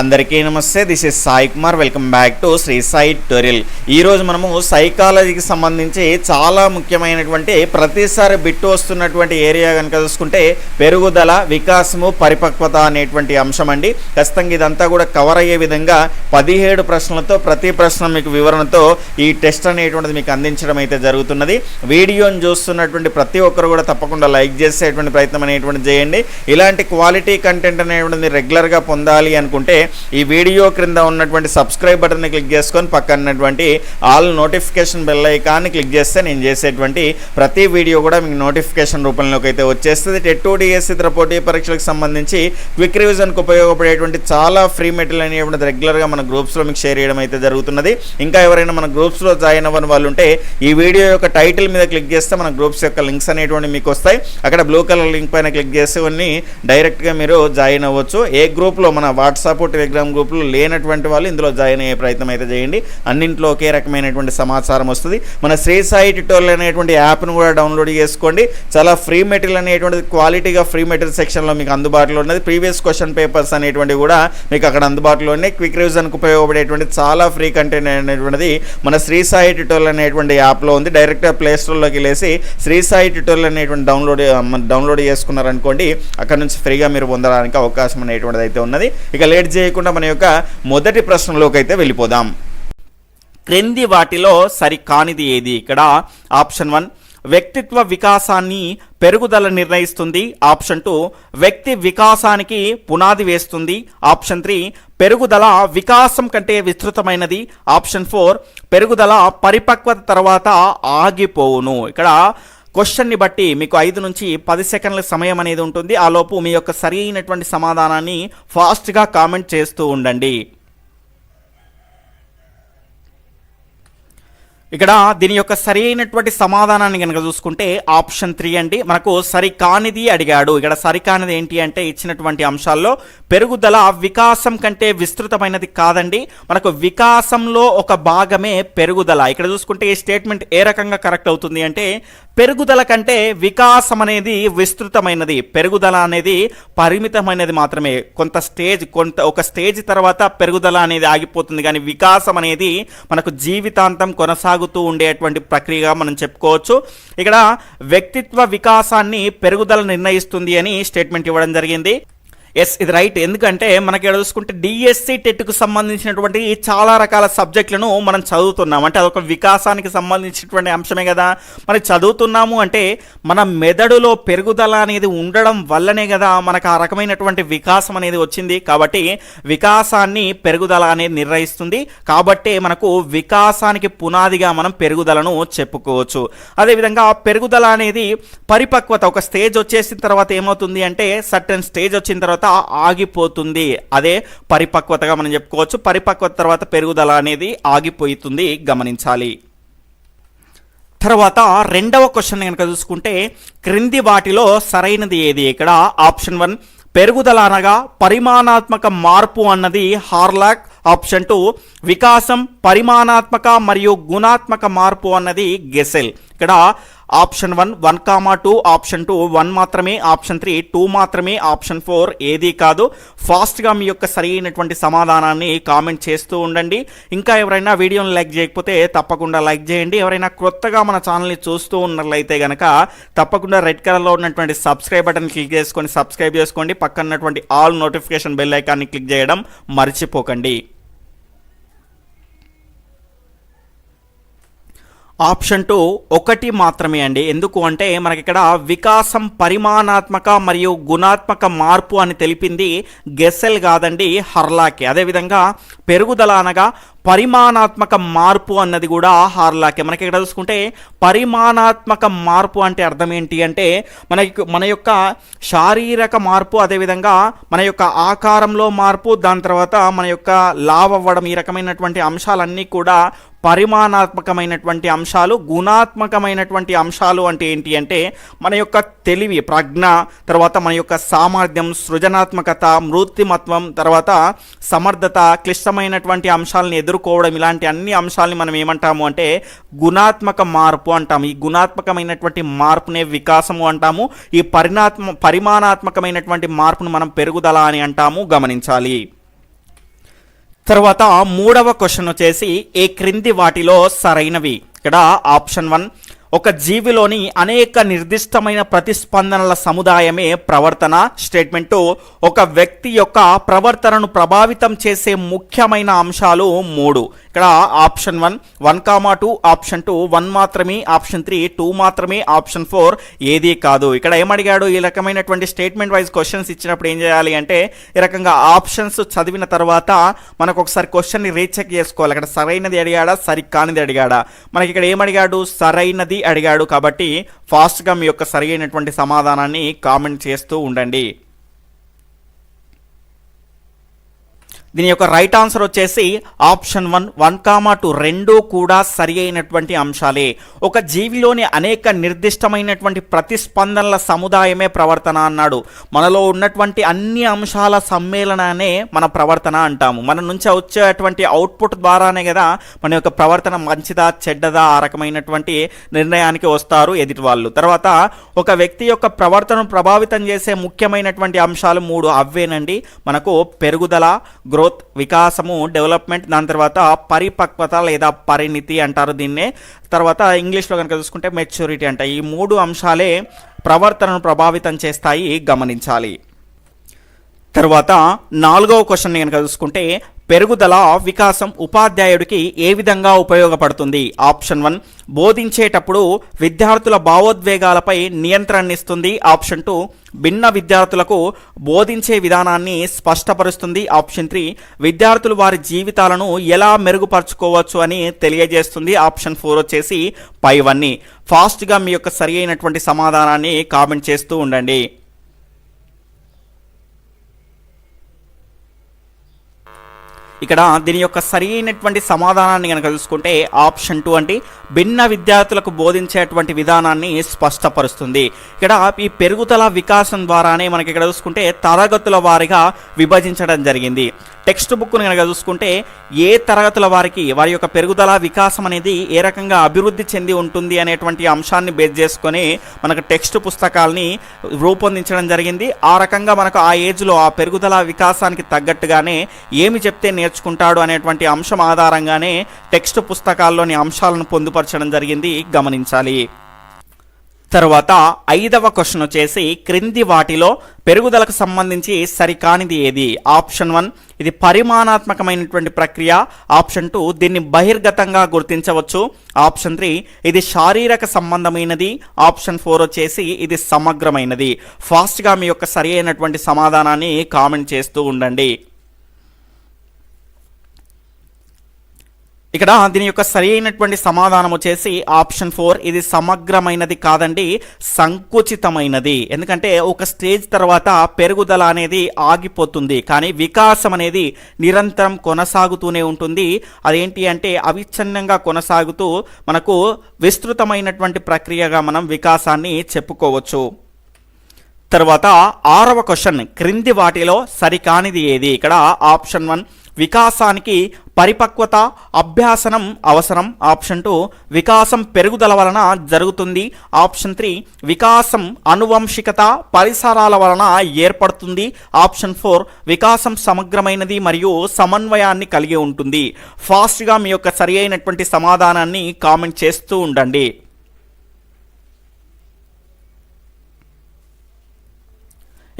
అందరికీ నమస్తే this is Sai Kumar. Welcome back to Shri Sai tutorial. ఈరోజు మనము సైకాలజీకి సంబంధించి చాలా ముఖ్యమైనటువంటి ప్రతిసారి బిట్టు వస్తున్నటువంటి ఏరియా కనుక చూసుకుంటే పెరుగుదల వికాసము పరిపక్వత అనేటువంటి అంశం అండి. ఖచ్చితంగా ఇదంతా కూడా కవర్ అయ్యే విధంగా పదిహేడు ప్రశ్నలతో ప్రతి ప్రశ్న మీకు వివరణతో ఈ టెస్ట్ అనేటువంటిది మీకు అందించడం అయితే జరుగుతున్నది. వీడియోని చూస్తున్నటువంటి ప్రతి ఒక్కరు కూడా తప్పకుండా లైక్ చేసేటువంటి ప్రయత్నం అనేటువంటిది చేయండి. ఇలాంటి క్వాలిటీ కంటెంట్ అనేటువంటిది రెగ్యులర్గా పొందాలి అనుకుంటే ఈ వీడియో క్రింద ఉన్నటువంటి సబ్స్క్రైబ్ బటన్ని క్లిక్ చేసుకొని పక్కనటువంటి ఆల్ నోటిఫికేషన్ బెల్ ఐకాన్ని క్లిక్ చేస్తే నేను చేసేటువంటి ప్రతి వీడియో కూడా మీకు నోటిఫికేషన్ రూపంలోకి అయితే వచ్చేస్తుంది. టెట్ డిఎస్ ఇతర పోటీ పరీక్షలకు సంబంధించి క్విక్ రివిజన్కి ఉపయోగపడేటువంటి చాలా ఫ్రీ మెటీరియల్ అనేటువంటిది రెగ్యులర్గా మన గ్రూప్స్లో మీకు షేర్ చేయడం అయితే జరుగుతున్నది. ఇంకా ఎవరైనా మన గ్రూప్స్లో జాయిన్ అవ్వని వాళ్ళు ఉంటే ఈ వీడియో యొక్క టైటిల్ మీద క్లిక్ చేస్తే మన గ్రూప్స్ యొక్క లింక్స్ అనేటువంటి మీకు వస్తాయి. అక్కడ బ్లూ కలర్ లింక్ పైన క్లిక్ చేస్తే డైరెక్ట్గా మీరు జాయిన్ అవ్వచ్చు. ఏ గ్రూప్లో మన వాట్సాప్ టెలిగ్రామ్ గ్రూప్లో లేనటువంటి వాళ్ళు ఇందులో జాయిన్ అయ్యే ప్రయత్నం అయితే చేయండి. అన్నింట్లో ఒకే రకమైనటువంటి సమాచారం వస్తుంది. మన శ్రీ సాయి ట్యూటోరియల్ అనేటువంటి యాప్ను కూడా డౌన్లోడ్ చేసుకోండి. చాలా ఫ్రీ మెటీరియల్ అనేటువంటిది క్వాలిటీగా ఫ్రీ మెటీరియల్ సెక్షన్లో మీకు అందుబాటులో ఉన్నది. ప్రీవియస్ క్వశ్చన్ పేపర్స్ అనేటువంటివి కూడా మీకు అక్కడ అందుబాటులో ఉన్నాయి. క్విక్ రివిజన్కి ఉపయోగపడేటువంటి చాలా ఫ్రీ కంటెంట్ అనేటువంటిది మన శ్రీ సాయి ట్యూటోరియల్ అనేటువంటి యాప్లో ఉంది. డైరెక్ట్గా ప్లేస్టోర్లోకి వెళ్ళేసి శ్రీ సాయి ట్యూటోరియల్ అనేటువంటి డౌన్లోడ్ డౌన్లోడ్ చేసుకున్నారనుకోండి అక్కడ నుంచి ఫ్రీగా మీరు పొందడానికి అవకాశం అనేటువంటిది అయితే ఉన్నది. ఇక లేట్ చేయకుండా మన యొక్క మొదటి ప్రశ్నలోకి అయితే వెళ్ళిపోదాం. క్రింది వాటిలో సరికానిది ఏది? ఇక్కడ ఆప్షన్ వన్ వ్యక్తిత్వ వికాసాన్ని పెరుగుదల నిర్ణయిస్తుంది. ఆప్షన్ టూ వ్యక్తి వికాసానికి పునాది వేస్తుంది. ఆప్షన్ త్రీ పెరుగుదల వికాసం కంటే విస్తృతమైనది. ఆప్షన్ ఫోర్ పెరుగుదల పరిపక్వత తర్వాత ఆగిపోవును. ఇక్కడ క్వశ్చన్ని బట్టి మీకు ఐదు నుంచి పది సెకండ్ల సమయం అనేది ఉంటుంది. ఆ లోపు మీ యొక్క సరి అయినటువంటి సమాధానాన్ని ఫాస్ట్గా కామెంట్ చేస్తూ ఉండండి. ఇక్కడ దీని యొక్క సరి అయినటువంటి సమాధానాన్ని కనుక చూసుకుంటే ఆప్షన్ త్రీ అండి. మనకు సరికానిది అడిగాడు. ఇక్కడ సరికానిది ఏంటి అంటే ఇచ్చినటువంటి అంశాల్లో పెరుగుదల వికాసం కంటే విస్తృతమైనది కాదండి. మనకు వికాసంలో ఒక భాగమే పెరుగుదల. ఇక్కడ చూసుకుంటే ఈ స్టేట్మెంట్ ఏ రకంగా కరెక్ట్ అవుతుంది అంటే పెరుగుదల కంటే వికాసం అనేది విస్తృతమైనది. పెరుగుదల అనేది పరిమితమైనది మాత్రమే. కొంత స్టేజ్ కొంత ఒక స్టేజ్ తర్వాత పెరుగుదల అనేది ఆగిపోతుంది. కానీ వికాసం అనేది మనకు జీవితాంతం కొనసాగుతూ ఉండేటువంటి ప్రక్రియగా మనం చెప్పుకోవచ్చు. ఇక్కడ వ్యక్తిత్వ వికాసాన్ని పెరుగుదల నిర్ణయిస్తుంది అని స్టేట్మెంట్ ఇవ్వడం జరిగింది. ఎస్ ఇది రైట్ ఎందుకంటే మనకి ఇక్కడ చూసుకుంటే డిఎస్సి టెట్కు సంబంధించినటువంటి చాలా రకాల సబ్జెక్టులను మనం చదువుతున్నాం. అంటే అదొక వికాసానికి సంబంధించినటువంటి అంశమే కదా. మరి చదువుతున్నాము అంటే మన మెదడులో పెరుగుదల అనేది ఉండడం వల్లనే కదా మనకు ఆ రకమైనటువంటి వికాసం అనేది వచ్చింది. కాబట్టి వికాసాన్ని పెరుగుదల అనేది నిర్ణయిస్తుంది. కాబట్టి మనకు వికాసానికి పునాదిగా మనం పెరుగుదలను చెప్పుకోవచ్చు. అదేవిధంగా పెరుగుదల అనేది పరిపక్వత ఒక స్టేజ్ వచ్చేసిన తర్వాత ఏమవుతుంది అంటే సర్టన్ స్టేజ్ వచ్చిన తర్వాత ఆగిపోతుంది. అదే పరిపక్వతగా మనం చెప్పుకోవచ్చు. పరిపక్వత తర్వాత పెరుగుదల అనేది ఆగిపోతుంది. గమనించాలి. తర్వాత రెండవ క్వశ్చన్ కనుక చూసుకుంటే క్రింది వాటిలో సరైనది ఏది? ఇక్కడ ఆప్షన్ వన్ పెరుగుదల అనగా పరిమాణాత్మక మార్పు అన్నది హార్లాక్ ఆప్షన్ టూ వికాసం పరిమాణాత్మక మరియు గుణాత్మక మార్పు అన్నది గెసెల్. ఇక్కడ option one one comma two option two one మాత్రమే ఆప్షన్ త్రీ టూ మాత్రమే ఆప్షన్ ఫోర్ ఏది కాదు. ఫాస్ట్గా మీ యొక్క సరైనటువంటి సమాధానాన్ని కామెంట్ చేస్తూ ఉండండి. ఇంకా ఎవరైనా వీడియోని లైక్ చేయకపోతే తప్పకుండా లైక్ చేయండి. ఎవరైనా కొత్తగా మన ఛానల్ని చూస్తూ ఉన్నట్లయితే కనుక తప్పకుండా రెడ్ కలర్లో ఉన్నటువంటి సబ్స్క్రైబ్ బటన్ క్లిక్ చేసుకొని సబ్స్క్రైబ్ చేసుకోండి. పక్కన ఉన్నటువంటి ఆల్ నోటిఫికేషన్ బెల్ ఐకాన్ని క్లిక్ చేయడం మర్చిపోకండి. ఆప్షన్ టూ ఒకటి మాత్రమే అండి. ఎందుకు అంటే మనకిక్కడ వికాసం పరిమాణాత్మక మరియు గుణాత్మక మార్పు అని తెలిపింది గెసెల్ కాదండి హర్లాకే. అదేవిధంగా పెరుగుదల అనగా పరిమాణాత్మక మార్పు అన్నది కూడా హార్లాకే. మనకి ఇక్కడ చూసుకుంటే పరిమాణాత్మక మార్పు అంటే అర్థం ఏంటి అంటే మనకి మన యొక్క శారీరక మార్పు అదేవిధంగా మన యొక్క ఆకారంలో మార్పు దాని తర్వాత మన యొక్క లావ్ అవ్వడం ఈ రకమైనటువంటి అంశాలన్నీ కూడా పరిమాణాత్మకమైనటువంటి అంశాలు గుణాత్మకమైనటువంటి అంశాలు అంటే ఏంటి అంటే మన యొక్క తెలివి ప్రజ్ఞ తర్వాత మన యొక్క సామర్థ్యం సృజనాత్మకత మృత్తిమత్వం తర్వాత సమర్థత క్లిష్టమైనటువంటి అంశాలను ఎదుర్కోవడం ఇలాంటి అన్ని అంశాలని మనం ఏమంటాము అంటే గుణాత్మక మార్పు అంటాము. ఈ గుణాత్మకమైనటువంటి మార్పునే వికాసము అంటాము. ఈ పరిణాత్మ పరిమాణాత్మకమైనటువంటి మార్పును మనం పెరుగుదల అని అంటాము. గమనించాలి. తర్వాత మూడవ క్వశ్చన్ వచ్చేసి ఏ క్రింది వాటిలో సరైనవి. ఇక్కడ ఆప్షన్ వన్ ఒక జీవిలోని అనేక నిర్దిష్టమైన ప్రతిస్పందనల సముదాయమే ప్రవర్తన స్టేట్మెంటు ఒక వ్యక్తి యొక్క ప్రవర్తనను ప్రభావితం చేసే ముఖ్యమైన అంశాలు మూడు. ఇక్కడ option one one comma two option two one మాత్రమే ఆప్షన్ త్రీ టూ మాత్రమే ఆప్షన్ ఫోర్ ఏది కాదు. ఇక్కడ ఏమడిగాడు? ఈ రకమైనటువంటి స్టేట్మెంట్ వైజ్ క్వశ్చన్స్ ఇచ్చినప్పుడు ఏం చేయాలి అంటే ఈ రకంగా ఆప్షన్స్ చదివిన తర్వాత మనకు ఒకసారి క్వశ్చన్ని రీచెక్ చేసుకోవాలి. అక్కడ సరైనది అడిగాడా? సరికానిది అడిగాడా? మనకి ఇక్కడ ఏమడిగాడు? సరైనది అడిగాడు కాబట్టి ఫాస్ట్గా మీ యొక్క సరైనటువంటి సమాధానాన్ని కామెంట్ చేస్తూ ఉండండి. దీని యొక్క రైట్ ఆన్సర్ వచ్చేసి option one one comma two రెండూ కూడా సరి అయినటువంటి అంశాలే. ఒక జీవిలోని అనేక నిర్దిష్టమైనటువంటి ప్రతిస్పందనల సముదాయమే ప్రవర్తన అన్నాడు. మనలో ఉన్నటువంటి అన్ని అంశాల సమ్మేళనానే మన ప్రవర్తన అంటాము. మన నుంచి వచ్చేటువంటి అవుట్పుట్ ద్వారానే కదా మన యొక్క ప్రవర్తన మంచిదా చెడ్డదా ఆ రకమైనటువంటి నిర్ణయానికి వస్తారు ఎదుటి వాళ్ళు. తర్వాత ఒక వ్యక్తి యొక్క ప్రవర్తనను ప్రభావితం చేసే ముఖ్యమైనటువంటి అంశాలు మూడు అవ్వేనండి. మనకు పెరుగుదల గ్రోత్ వికాసము డెవలప్మెంట్ దాని తర్వాత పరిపక్వత లేదా పరిణితి అంటారు దీన్నే. తర్వాత ఇంగ్లీష్లో కనుక చూసుకుంటే మెచ్యూరిటీ అంట. ఈ మూడు అంశాలే ప్రవర్తనను ప్రభావితం చేస్తాయి గమనించాలి. తర్వాత నాలుగవ క్వశ్చన్ కనుక చూసుకుంటే పెరుగుదల వికాసం ఉపాధ్యాయుడికి ఏ విధంగా ఉపయోగపడుతుంది? ఆప్షన్ వన్ బోధించేటప్పుడు విద్యార్థుల భావోద్వేగాలపై నియంత్రణనిస్తుంది ఆప్షన్ టూ భిన్న విద్యార్థులకు బోధించే విధానాన్ని స్పష్టపరుస్తుంది. ఆప్షన్ త్రీ విద్యార్థులు వారి జీవితాలను ఎలా మెరుగుపరుచుకోవచ్చు అని తెలియజేస్తుంది. ఆప్షన్ ఫోర్ వచ్చేసి పైవన్నీ ఫాస్ట్గా మీ యొక్క సరి అయినటువంటి సమాధానాన్ని కామెంట్ చేస్తూ ఉండండి. ఇక్కడ దీని యొక్క సరి అయినటువంటి సమాధానాన్ని కనుక చూసుకుంటే ఆప్షన్ టూ అంటే భిన్న విద్యార్థులకు బోధించేటువంటి విధానాన్ని స్పష్టపరుస్తుంది. ఇక్కడ ఈ పెరుగుదల వికాసం ద్వారానే మనకి ఇక్కడ చూసుకుంటే తరగతుల వారిగా విభజించడం జరిగింది. టెక్స్ట్ బుక్ను కనుక చూసుకుంటే ఏ తరగతుల వారికి వారి యొక్క పెరుగుదల వికాసం అనేది ఏ రకంగా అభివృద్ధి చెంది ఉంటుంది అనేటువంటి అంశాన్ని బేస్ చేసుకొని మనకు టెక్స్ట్ పుస్తకాలని రూపొందించడం జరిగింది. ఆ రకంగా మనకు ఆ ఏజ్లో ఆ పెరుగుదల వికాసానికి తగ్గట్టుగానే ఏమి చెప్తే నేర్చుకుంటాడు అనేటువంటి అంశం ఆధారంగానే టెక్స్ట్ పుస్తకాల్లోని అంశాలను పొందుపరచడం జరిగింది. గమనించాలి. తర్వాత ఐదవ క్వశ్చన్ వచ్చేసి క్రింది వాటిలో పెరుగుదలకు సంబంధించి సరికానిది ఏది? ఆప్షన్ వన్ ఇది పరిమాణాత్మకమైనటువంటి ప్రక్రియ. ఆప్షన్ టూ దీన్ని బహిర్గతంగా గుర్తించవచ్చు. ఆప్షన్ త్రీ ఇది శారీరక సంబంధమైనది. ఆప్షన్ ఫోర్ వచ్చేసి ఇది సమగ్రమైనది. ఫాస్ట్గా మీ యొక్క సరి అయినటువంటి సమాధానాన్ని కామెంట్ చేస్తూ ఉండండి. ఇక్కడ దీని యొక్క సరి అయినటువంటి సమాధానం వచ్చేసి ఆప్షన్ ఫోర్ ఇది సమగ్రమైనది కాదండి సంకుచితమైనది. ఎందుకంటే ఒక స్టేజ్ తర్వాత పెరుగుదల అనేది ఆగిపోతుంది కానీ వికాసం అనేది నిరంతరం కొనసాగుతూనే ఉంటుంది. అదేంటి అంటే అవిచ్ఛిన్నంగా కొనసాగుతూ మనకు విస్తృతమైనటువంటి ప్రక్రియగా మనం వికాసాన్ని చెప్పుకోవచ్చు. తర్వాత ఆరవ క్వశ్చన్ క్రింది వాటిలో సరికానిది ఏది? ఇక్కడ ఆప్షన్ వన్ వికాసానికి పరిపక్వత అభ్యాసనం అవసరం. ఆప్షన్ టూ వికాసం పెరుగుదల వలన జరుగుతుంది. ఆప్షన్ త్రీ వికాసం అనువంశికత పరిసరాల వలన ఏర్పడుతుంది. ఆప్షన్ ఫోర్ వికాసం సమగ్రమైనది మరియు సమన్వయాన్ని కలిగి ఉంటుంది. ఫాస్ట్గా మీ యొక్క సరి అయినటువంటి సమాధానాన్ని కామెంట్ చేస్తూ ఉండండి.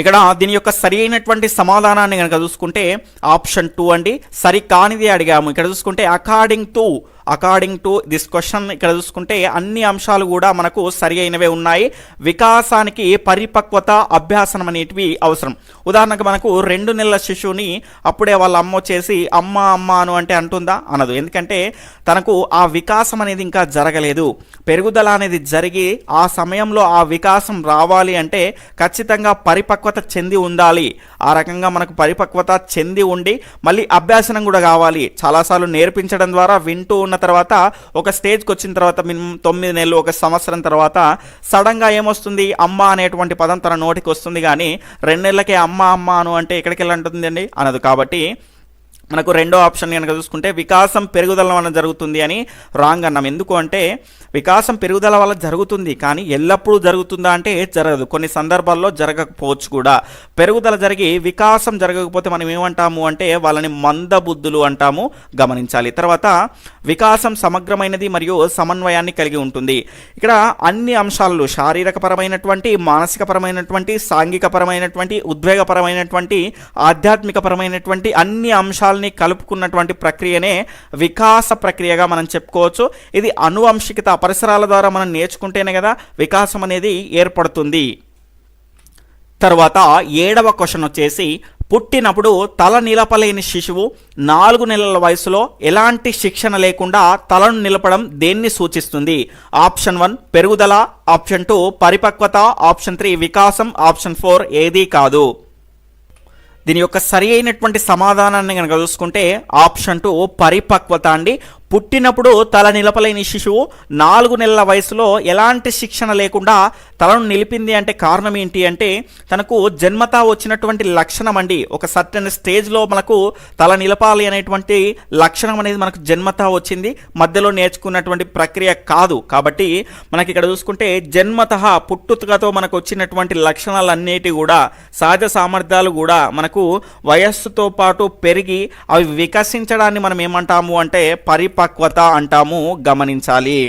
ఇక్కడ దీని యొక్క సరి అయినటువంటి సమాధానాన్ని కనుక చూసుకుంటే ఆప్షన్ టూ అండి. సరి కానిది అడిగాము. ఇక్కడ చూసుకుంటే according to according to this question ఇక్కడ చూసుకుంటే అన్ని అంశాలు కూడా మనకు సరి అయినవే ఉన్నాయి. వికాసానికి పరిపక్వత అభ్యాసనం అనేటివి అవసరం. ఉదాహరణకు మనకు రెండు నెలల శిశువుని అప్పుడే వాళ్ళ అమ్మ వచ్చేసి అమ్మ అమ్మ అను అంటే అంటుందా? అనదు. ఎందుకంటే తనకు ఆ వికాసం అనేది ఇంకా జరగలేదు. పెరుగుదల అనేది జరిగి ఆ సమయంలో ఆ వికాసం రావాలి అంటే ఖచ్చితంగా పరిపక్వత చెంది ఉండాలి. ఆ రకంగా మనకు పరిపక్వత చెంది ఉండి మళ్ళీ అభ్యాసనం కూడా కావాలి. చాలాసార్లు నేర్పించడం ద్వారా వింటూ ఉన్న తర్వాత ఒక స్టేజ్కి వచ్చిన తర్వాత మినిమం తొమ్మిది నెలలు ఒక సంవత్సరం తర్వాత సడన్గా ఏమొస్తుంది? అమ్మ అనేటువంటి పదం తన నోటికి వస్తుంది కానీ రెండు నెలలకే అమ్మ అమ్మ అను అంటే ఎక్కడికి వెళ్ళి అంటుందండి అనదు. కాబట్టి మనకు రెండో ఆప్షన్ కనుక చూసుకుంటే వికాసం పెరుగుదల వలన జరుగుతుంది అని రాంగ్ అన్నాం. ఎందుకు అంటే వికాసం పెరుగుదల వల్ల జరుగుతుంది కానీ ఎల్లప్పుడూ జరుగుతుందా అంటే జరగదు. కొన్ని సందర్భాల్లో జరగకపోవచ్చు కూడా. పెరుగుదల జరిగి వికాసం జరగకపోతే మనం ఏమంటాము అంటే వాళ్ళని మందబుద్ధులు అంటాము గమనించాలి. తర్వాత వికాసం సమగ్రమైనది మరియు సమన్వయాన్ని కలిగి ఉంటుంది. ఇక్కడ అన్ని అంశాలు శారీరకపరమైనటువంటి మానసికపరమైనటువంటి సాంఘికపరమైనటువంటి ఉద్వేగపరమైనటువంటి ఆధ్యాత్మికపరమైనటువంటి అన్ని అంశాలను కలుపుకున్నటువంటి ప్రక్రియనే వికాస ప్రక్రియగా మనం చెప్పుకోవచ్చు. ఇది అనువంశికత పరిసరాల ద్వారా మనం నేర్చుకుంటేనే కదా వికాసం అనేది ఏర్పడుతుంది. తర్వాత ఏడవ క్వశ్చన్ వచ్చేసి పుట్టినప్పుడు తల నిలపలేని శిశువు నాలుగు నెలల వయసులో ఎలాంటి శిక్షణ లేకుండా తలను నిలపడం దేన్ని సూచిస్తుంది? ఆప్షన్ వన్ పెరుగుదల. ఆప్షన్ టూ పరిపక్వత. ఆప్షన్ త్రీ వికాసం. ఆప్షన్ ఫోర్ ఏదీ కాదు. దీని యొక్క సరి అయినటువంటి సమాధానాన్ని కనుక చూసుకుంటే ఆప్షన్ టు పరిపక్వత అండి. పుట్టినప్పుడు తల నిలపలేని శిశువు నాలుగు నెలల వయసులో ఎలాంటి శిక్షణ లేకుండా తలను నిలిపింది అంటే కారణం ఏంటి అంటే తనకు జన్మతా వచ్చినటువంటి లక్షణం అండి. ఒక సర్టన్ స్టేజ్లో మనకు తల నిలపాలి అనేటువంటి లక్షణం అనేది మనకు జన్మతా వచ్చింది. మధ్యలో నేర్చుకున్నటువంటి ప్రక్రియ కాదు. కాబట్టి మనకి ఇక్కడ చూసుకుంటే జన్మత పుట్టుకతో మనకు వచ్చినటువంటి లక్షణాలన్నిటి కూడా సహజ సామర్థ్యాలు కూడా మనకు వయస్సుతో పాటు పెరిగి అవి వికసించడాన్ని మనం ఏమంటాము అంటే పరిప పరిపక్వత అంటాము గమనించాలి.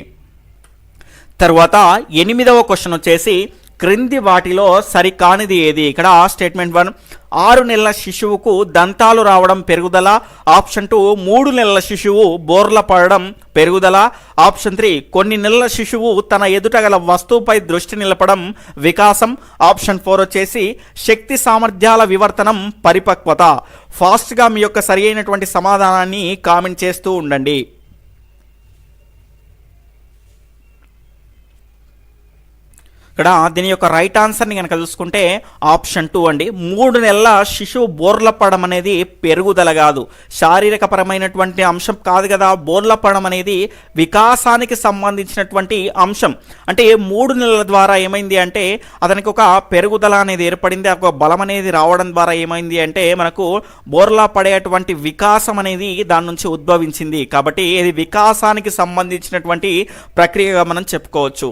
తర్వాత ఎనిమిదవ క్వశ్చన్ వచ్చేసి క్రింది వాటిలో సరికానిది ఏది? ఇక్కడ స్టేట్మెంట్ వన్ ఆరు నెలల శిశువుకు దంతాలు రావడం పెరుగుదల. ఆప్షన్ టూ మూడు నెలల శిశువు బోర్ల పడడం పెరుగుదల. ఆప్షన్ త్రీ కొన్ని నెలల శిశువు తన ఎదుట గల వస్తువుపై దృష్టి నిలపడం వికాసం. ఆప్షన్ ఫోర్ వచ్చేసి శక్తి సామర్థ్యాల వివర్తనం పరిపక్వత. ఫాస్ట్గా మీ యొక్క సరి అయినటువంటి సమాధానాన్ని కామెంట్ చేస్తూ ఉండండి. ఇక్కడ దీని యొక్క రైట్ ఆన్సర్ని కనుక చూసుకుంటే ఆప్షన్ టూ అండి. మూడు నెలల శిశువు బోర్ల పడడం అనేది పెరుగుదల కాదు. శారీరకపరమైనటువంటి అంశం కాదు కదా. బోర్ల పడడం అనేది వికాసానికి సంబంధించినటువంటి అంశం. అంటే మూడు నెలల ద్వారా ఏమైంది అంటే అతనికి ఒక పెరుగుదల అనేది ఏర్పడింది. ఒక బలం అనేది రావడం ద్వారా ఏమైంది అంటే మనకు బోర్లా పడేటువంటి వికాసం అనేది దాని నుంచి ఉద్భవించింది. కాబట్టి ఇది వికాసానికి సంబంధించినటువంటి ప్రక్రియగా మనం చెప్పుకోవచ్చు.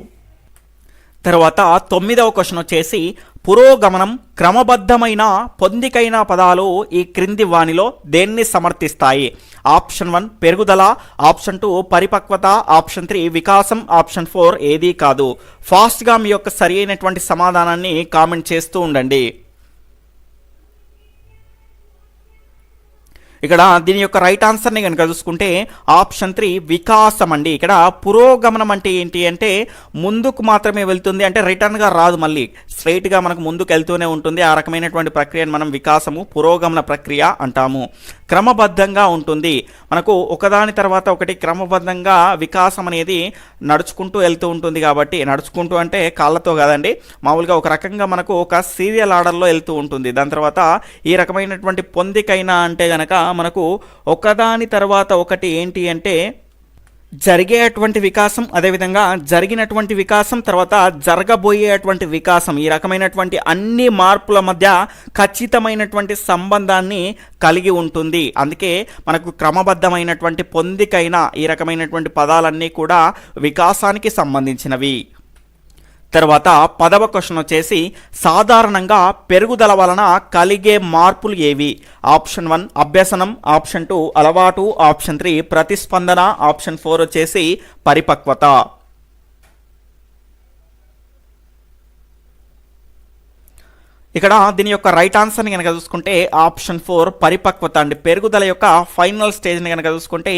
తర్వాత తొమ్మిదవ క్వశ్చన్ వచ్చేసి పురోగమనం క్రమబద్ధమైన పొందికైన పదాలు ఈ క్రింది వాణిలో దేన్ని సమర్థిస్తాయి? ఆప్షన్ వన్ పెరుగుదల. ఆప్షన్ టూ పరిపక్వత. ఆప్షన్ త్రీ వికాసం. ఆప్షన్ ఫోర్ ఏదీ కాదు. ఫాస్ట్గా మీ యొక్క సరి అయినటువంటి సమాధానాన్ని కామెంట్ చేస్తూ ఉండండి. ఇక్కడ దీని యొక్క రైట్ ఆన్సర్ని కనుక చూసుకుంటే ఆప్షన్ త్రీ వికాసం అండి. ఇక్కడ పురోగమనం అంటే ఏంటి అంటే ముందుకు మాత్రమే వెళ్తుంది అంటే రిటర్న్గా రాదు మళ్ళీ. స్ట్రైట్గా మనకు ముందుకు వెళ్తూనే ఉంటుంది. ఆ రకమైనటువంటి ప్రక్రియను మనం వికాసము పురోగమన ప్రక్రియ అంటాము. క్రమబద్ధంగా ఉంటుంది. మనకు ఒకదాని తర్వాత ఒకటి క్రమబద్ధంగా వికాసం అనేది నడుచుకుంటూ వెళ్తూ ఉంటుంది కాబట్టి నడుచుకుంటూ అంటే కాళ్ళతో కాదండి. మామూలుగా ఒక రకంగా మనకు ఒక సీరియల్ ఆర్డర్లో వెళ్తూ ఉంటుంది. దాని తర్వాత ఈ రకమైనటువంటి పొందికైనా అంటే గనక మనకు ఒకదాని తర్వాత ఒకటి ఏంటి అంటే జరిగేటువంటి వికాసం అదేవిధంగా జరిగినటువంటి వికాసం తర్వాత జరగబోయేటువంటి వికాసం. ఈ రకమైనటువంటి అన్ని మార్పుల మధ్య ఖచ్చితమైనటువంటి సంబంధాన్ని కలిగి ఉంటుంది. అందుకే మనకు క్రమబద్ధమైనటువంటి పొందికైన ఈ రకమైనటువంటి పదాలన్నీ కూడా వికాసానికి సంబంధించినవి. తర్వాత పదవ క్వశ్చన్ వచ్చేసి సాధారణంగా పెరుగుదల వలన కలిగే మార్పులు ఏవి? ఆప్షన్ వన్ అభ్యసనం. ఆప్షన్ టూ అలవాటు. ఆప్షన్ త్రీ ప్రతిస్పందన. ఆప్షన్ ఫోర్ వచ్చేసి పరిపక్వత. ఇక్కడ దీని యొక్క రైట్ ఆన్సర్ని కనుక చూసుకుంటే ఆప్షన్ ఫోర్ పరిపక్వత అండి. పెరుగుదల యొక్క ఫైనల్ స్టేజ్ని కనుక చూసుకుంటే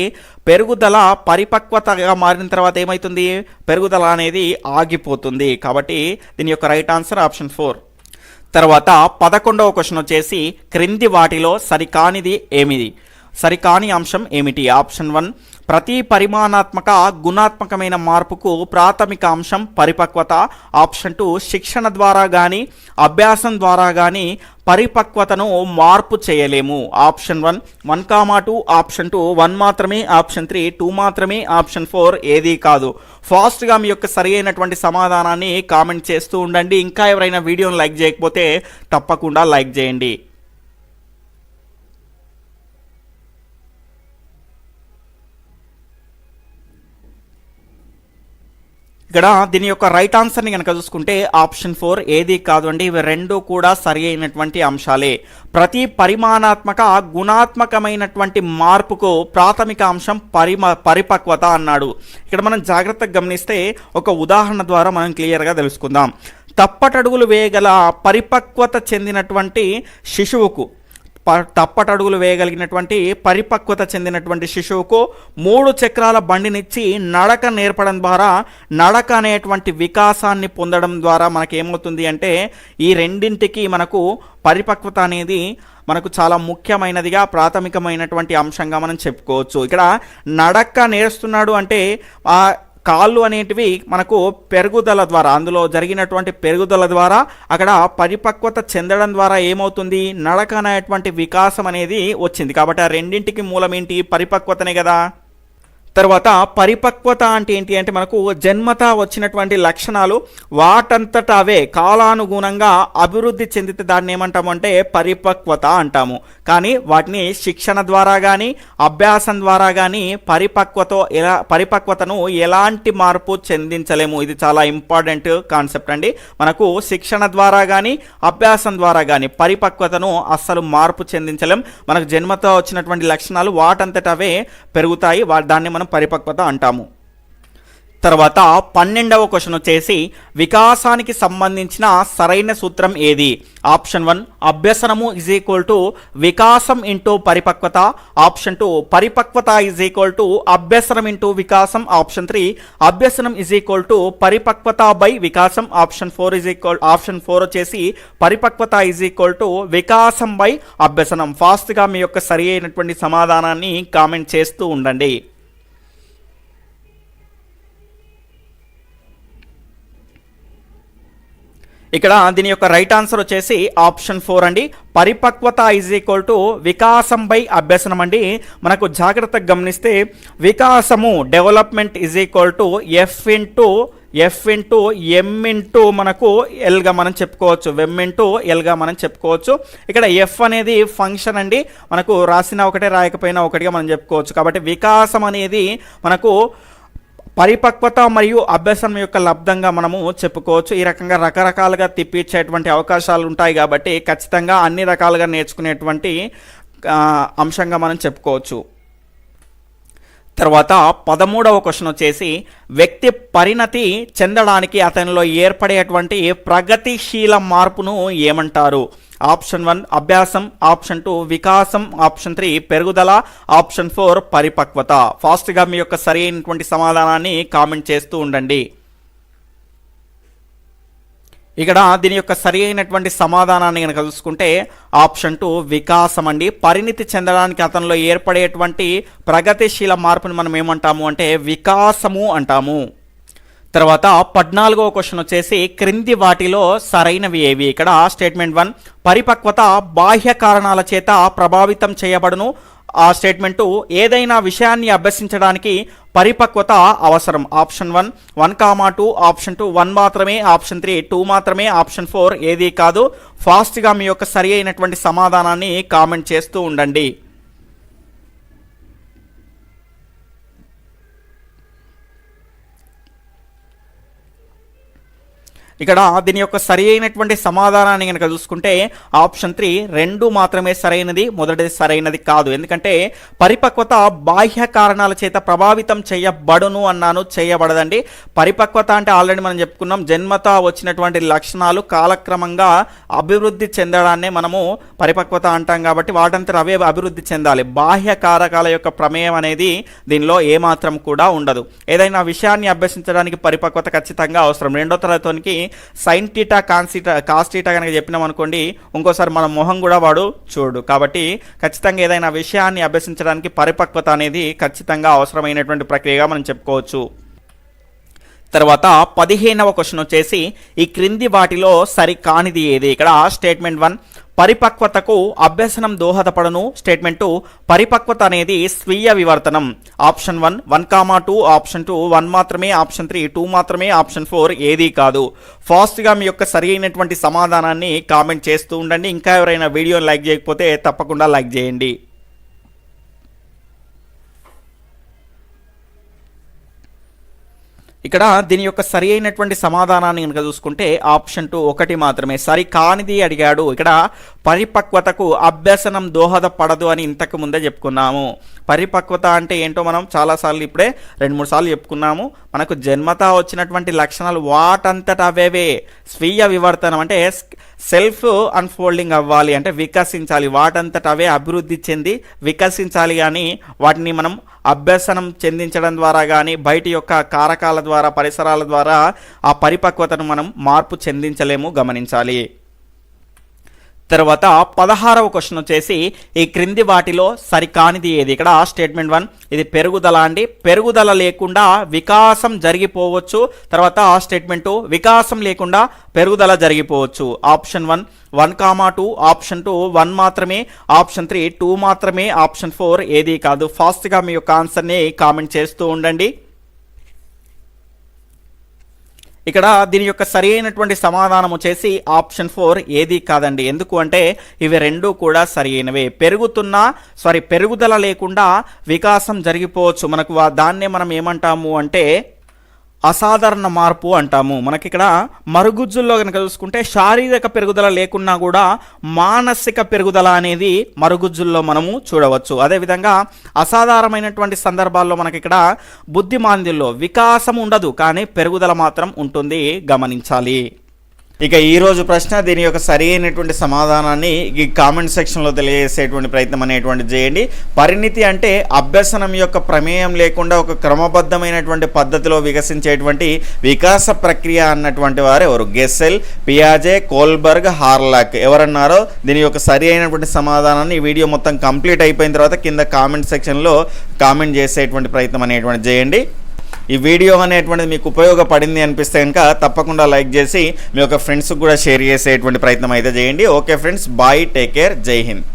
పెరుగుదల పరిపక్వతగా మారిన తర్వాత ఏమవుతుంది పెరుగుదల అనేది ఆగిపోతుంది. కాబట్టి దీని యొక్క రైట్ ఆన్సర్ ఆప్షన్ ఫోర్ తర్వాత పదకొండవ క్వశ్చన్ వచ్చేసి క్రింది వాటిలో సరికానిది ఏమిది? సరికాని అంశం ఏమిటి? ఆప్షన్ వన్ ప్రతి పరిమాణాత్మక గుణాత్మకమైన మార్పుకు ప్రాథమిక అంశం పరిపక్వత. ఆప్షన్ టూ శిక్షణ ద్వారా కానీ అభ్యాసం ద్వారా కానీ పరిపక్వతను మార్పు చేయలేము. Option one one comma two option two one మాత్రమే ఆప్షన్ త్రీ టూ మాత్రమే ఆప్షన్ ఫోర్ ఏదీ కాదు. ఫాస్ట్గా మీ యొక్క సరి అయినటువంటి సమాధానాన్ని కామెంట్ చేస్తూ ఉండండి. ఇంకా ఎవరైనా వీడియోని లైక్ చేయకపోతే తప్పకుండా లైక్ చేయండి. ఇక్కడ దీని యొక్క రైట్ ఆన్సర్ని కనుక చూసుకుంటే ఆప్షన్ ఫోర్ ఏది కాదు అండి ఇవి రెండు కూడా సరి అయినటువంటి అంశాలే. ప్రతి పరిమాణాత్మక గుణాత్మకమైనటువంటి మార్పుకు ప్రాథమిక అంశం పరిమ పరిపక్వత అన్నాడు. ఇక్కడ మనం జాగ్రత్తగా గమనిస్తే ఒక ఉదాహరణ ద్వారా మనం క్లియర్గా తెలుసుకుందాం. తప్పటడుగులు వేయగల పరిపక్వత చెందినటువంటి శిశువుకు ప తప్పటడుగులు వేయగలిగినటువంటి పరిపక్వత చెందినటువంటి శిశువుకు మూడు చక్రాల బండినిచ్చి నడక నేర్పడం ద్వారా నడక అనేటువంటి వికాసాన్ని పొందడం ద్వారా మనకేమవుతుంది అంటే ఈ రెండింటికి మనకు పరిపక్వత అనేది మనకు చాలా ముఖ్యమైనదిగా ప్రాథమికమైనటువంటి అంశంగా మనం చెప్పుకోవచ్చు. ఇక్కడ నడక నేర్స్తున్నాడు అంటే కాళ్ళు అనేటివి మనకు పెరుగుదల ద్వారా అందులో జరిగినటువంటి పెరుగుదల ద్వారా అక్కడ పరిపక్వత చెందడం ద్వారా ఏమవుతుంది? నడక అనేటువంటి వికాసం అనేది వచ్చింది. కాబట్టి ఆ రెండింటికి మూలం ఏంటి? పరిపక్వతనే కదా. తర్వాత పరిపక్వత అంటే ఏంటి అంటే మనకు జన్మత వచ్చినటువంటి లక్షణాలు వాటంతట అవే కాలానుగుణంగా అభివృద్ధి చెందితే దాన్ని ఏమంటాము అంటే పరిపక్వత అంటాము. కానీ వాటిని శిక్షణ ద్వారా కానీ అభ్యాసం ద్వారా కానీ పరిపక్వత ఎలా పరిపక్వతను ఎలాంటి మార్పు చెందించలేము. ఇది చాలా ఇంపార్టెంట్ కాన్సెప్ట్ అండి. మనకు శిక్షణ ద్వారా కానీ అభ్యాసం ద్వారా కానీ పరిపక్వతను అస్సలు మార్పు చెందించలేం. మనకు జన్మతో వచ్చినటువంటి లక్షణాలు వాటంతట అవే పెరుగుతాయి. వా దాన్ని మనం పరిపక్వత అంటాము. తర్వాత పన్నెండవ క్వశ్చన్ వచ్చేసి వికాసానికి సంబంధించిన సరైన సూత్రం ఏది? ఆప్షన్ వన్ అభ్యసనము ఇజ్ ఈక్వల్ టు వికాసం ఇంటూ పరిపక్వత. ఆప్షన్ టూ పరిపక్వత ఇజ్ ఈక్వల్ టు అభ్యసనం ఇంటూ వికాసం. ఆప్షన్ త్రీ అభ్యసనం ఇజ్ ఈక్వల్ టు పరిపక్వత బై వికాసం. Option four is equal option four వచ్చేసి పరిపక్వత ఇజ్ ఈక్వల్ టు వికాసం బై అభ్యసనం. ఫాస్ట్గా మీ యొక్క సరి అయినటువంటి సమాధానాన్ని కామెంట్ చేస్తూ ఉండండి. ఇక్కడ దీని యొక్క రైట్ ఆన్సర్ వచ్చేసి ఆప్షన్ ఫోర్ అండి. పరిపక్వత ఈజ్ ఈక్వల్ టు వికాసం బై అభ్యసనం అండి. మనకు జాగ్రత్తగా గమనిస్తే వికాసము development is equal to F into F into M into మనకు ఎల్గా మనం చెప్పుకోవచ్చు. వెమ్ ఇంటూ ఎల్గా మనం చెప్పుకోవచ్చు. ఇక్కడ ఎఫ్ అనేది ఫంక్షన్ అండి. మనకు రాసిన ఒకటే రాయకపోయినా ఒకటిగా మనం చెప్పుకోవచ్చు. కాబట్టి వికాసం అనేది మనకు పరిపక్వత మరియు అభ్యసనం యొక్క లబ్ధంగా మనము చెప్పుకోవచ్చు. ఈ రకంగా రకరకాలుగా తిప్పించేటువంటి అవకాశాలు ఉంటాయి కాబట్టి ఖచ్చితంగా అన్ని రకాలుగా నేర్చుకునేటువంటి అంశంగా మనం చెప్పుకోవచ్చు. తర్వాత పదమూడవ క్వశ్చన్ వచ్చేసి వ్యక్తి పరిణతి చెందడానికి అతనిలో ఏర్పడేటువంటి ప్రగతిశీల మార్పును ఏమంటారు? ఆప్షన్ వన్ అభ్యాసం ఆప్షన్ టూ వికాసం ఆప్షన్ త్రీ పెరుగుదల ఆప్షన్ ఫోర్ పరిపక్వత. ఫాస్ట్గా మీ యొక్క సరి అయినటువంటి సమాధానాన్ని కామెంట్ చేస్తూ ఉండండి. ఇక్కడ దీని యొక్క సరి అయినటువంటి సమాధానాన్ని కనుక చూసుకుంటే ఆప్షన్ టూ వికాసం అండి. పరిణితి చెందడానికి అతనిలో ఏర్పడేటువంటి ప్రగతిశీల మార్పుని మనం ఏమంటాము అంటే వికాసము అంటాము. తర్వాత పద్నాలుగో క్వశ్చన్ వచ్చేసి క్రింది వాటిలో సరైనవి ఏవి? ఇక్కడ స్టేట్మెంట్ వన్ పరిపక్వత బాహ్య కారణాల చేత ప్రభావితం చేయబడును. ఆ స్టేట్మెంటు ఏదైనా విషయాన్ని అభ్యసించడానికి పరిపక్వత అవసరం. Option one one comma two option two one మాత్రమే ఆప్షన్ త్రీ టూ మాత్రమే ఆప్షన్ ఫోర్ ఏది కాదు. ఫాస్ట్గా మీ యొక్క సరి అయినటువంటి సమాధానాన్ని కామెంట్ చేస్తూ ఉండండి. ఇక్కడ దీని యొక్క సరి అయినటువంటి సమాధానాన్ని కనుక చూసుకుంటే ఆప్షన్ త్రీ రెండు మాత్రమే సరైనది మొదటిది సరైనది కాదు. ఎందుకంటే పరిపక్వత బాహ్య కారణాల చేత ప్రభావితం చేయబడును అన్నాను చేయబడదండి. పరిపక్వత అంటే ఆల్రెడీ మనం చెప్పుకున్నాం జన్మత వచ్చినటువంటి లక్షణాలు కాలక్రమంగా అభివృద్ధి చెందడాన్నే మనము పరిపక్వత అంటాం కాబట్టి వాటంతా అవే అభివృద్ధి చెందాలి. బాహ్య కారకాల యొక్క ప్రమేయం అనేది దీనిలో ఏమాత్రం కూడా ఉండదు. ఏదైనా విషయాన్ని అభ్యసించడానికి పరిపక్వత ఖచ్చితంగా అవసరం. రెండో తరగతికి సైన్ టీటా కాన్సీటా కాస్టీటా కనుక చెప్పినాం అనుకోండి ఇంకోసారి మన మొహం కూడా వాడు చూడు. కాబట్టి ఖచ్చితంగా ఏదైనా విషయాన్ని అభ్యసించడానికి పరిపక్వత అనేది ఖచ్చితంగా అవసరమైనటువంటి ప్రక్రియగా మనం చెప్పుకోవచ్చు. తర్వాత పదిహేనవ క్వశ్చన్ వచ్చేసి ఈ క్రింది వాటిలో సరికానిది ఏది? ఇక్కడ స్టేట్మెంట్ వన్ పరిపక్వతకు అభ్యసనం దోహదపడను స్టేట్మెంటు పరిపక్వత అనేది స్వీయ వివర్తనం. Option one one comma two option two one మాత్రమే ఆప్షన్ త్రీ టూ మాత్రమే ఆప్షన్ ఫోర్ ఏదీ కాదు. ఫాస్ట్గా మీ యొక్క సరి అయినటువంటి సమాధానాన్ని కామెంట్ చేస్తూ ఉండండి. ఇంకా ఎవరైనా వీడియోని లైక్ చేయకపోతే తప్పకుండా లైక్ చేయండి. ఇక్కడ దీని యొక్క సరి అయినటువంటి సమాధానాన్ని కనుక చూసుకుంటే ఆప్షన్ టూ ఒకటి మాత్రమే. సరి కానిది అడిగాడు. ఇక్కడ పరిపక్వతకు అభ్యసనం దోహదపడదు అని ఇంతకు ముందే చెప్పుకున్నాము. పరిపక్వత అంటే ఏంటో మనం చాలాసార్లు ఇప్పుడే రెండు మూడు సార్లు చెప్పుకున్నాము. మనకు జన్మత వచ్చినటువంటి లక్షణాలు వాటంతట అవేవే స్వీయ వివర్తనం అంటే సెల్ఫ్ అన్ఫోల్డింగ్ అవ్వాలి అంటే వికసించాలి. వాటంతట అవే అభివృద్ధి చెంది వికసించాలి కానీ వాటిని మనం అభ్యసనం చెందించడం ద్వారా కానీ బయట యొక్క కారకాల ద్వారా పరిసరాల ద్వారా ఆ పరిపక్వతను మనం మార్పు చెందించలేము గమనించాలి. తర్వాత పదహారవ క్వశ్చన్ వచ్చేసి ఈ క్రింది వాటిలో సరికానిది ఏది? ఇక్కడ స్టేట్మెంట్ వన్ ఇది పెరుగుదల అండి. పెరుగుదల లేకుండా వికాసం జరిగిపోవచ్చు. తర్వాత స్టేట్మెంట్ టూ వికాసం లేకుండా పెరుగుదల జరిగిపోవచ్చు. Option one one comma two option two one మాత్రమే. ఆప్షన్ త్రీ టూ మాత్రమే. ఆప్షన్ ఫోర్ ఏది కాదు. ఫాస్ట్గా మీ యొక్క ఆన్సర్ని కామెంట్ చేస్తూ ఉండండి. ఇక్కడ దీని యొక్క సరి అయినటువంటి సమాధానం వచ్చేసి ఆప్షన్ ఫోర్ ఏది కాదండి. ఎందుకు అంటే ఇవి రెండు కూడా సరి అయినవే సారీ పెరుగుదల లేకుండా వికాసం జరిగిపోవచ్చు. మనకు వా- దాన్నే మనం ఏమంటాము అంటే అసాధారణ మార్పు అంటాము. మనకి ఇక్కడ మరుగుజ్జుల్లో కనుక చూసుకుంటే శారీరక పెరుగుదల లేకున్నా కూడా మానసిక పెరుగుదల అనేది మరుగుజ్జుల్లో మనము చూడవచ్చు. అదేవిధంగా అసాధారణమైనటువంటి సందర్భాల్లో మనకి ఇక్కడ బుద్ధిమాంద్యంలో వికాసం ఉండదు కానీ పెరుగుదల మాత్రం ఉంటుంది. గమనించాలి. ఇక ఈ రోజు ప్రశ్న దీని యొక్క సరి అయినటువంటి సమాధానాన్ని ఈ కామెంట్ సెక్షన్లో తెలియజేసేటువంటి ప్రయత్నం అనేటువంటి చేయండి. పరిణితి అంటే అభ్యసనం యొక్క ప్రమేయం లేకుండా ఒక క్రమబద్ధమైనటువంటి పద్ధతిలో వికసించేటువంటి వికాస ప్రక్రియ అన్నటువంటి వారు ఎవరు? గెస్సెల్ పియాజే కోల్బర్గ్ హార్లాక్. ఎవరన్నారో? దీని యొక్క సరి అయినటువంటి సమాధానాన్ని ఈ వీడియో మొత్తం కంప్లీట్ అయిపోయిన తర్వాత కింద కామెంట్ సెక్షన్లో కామెంట్ చేసేటువంటి ప్రయత్నం అనేటువంటి చేయండి. ఈ వీడియో అనేటువంటిది మీకు ఉపయోగపడింది అనిపిస్తే కనుక తప్పకుండా లైక్ చేసి మీ యొక్క ఫ్రెండ్స్కి కూడా షేర్ చేసేటువంటి ప్రయత్నం అయితే చేయండి. Okay friends bye take care జై హింద్.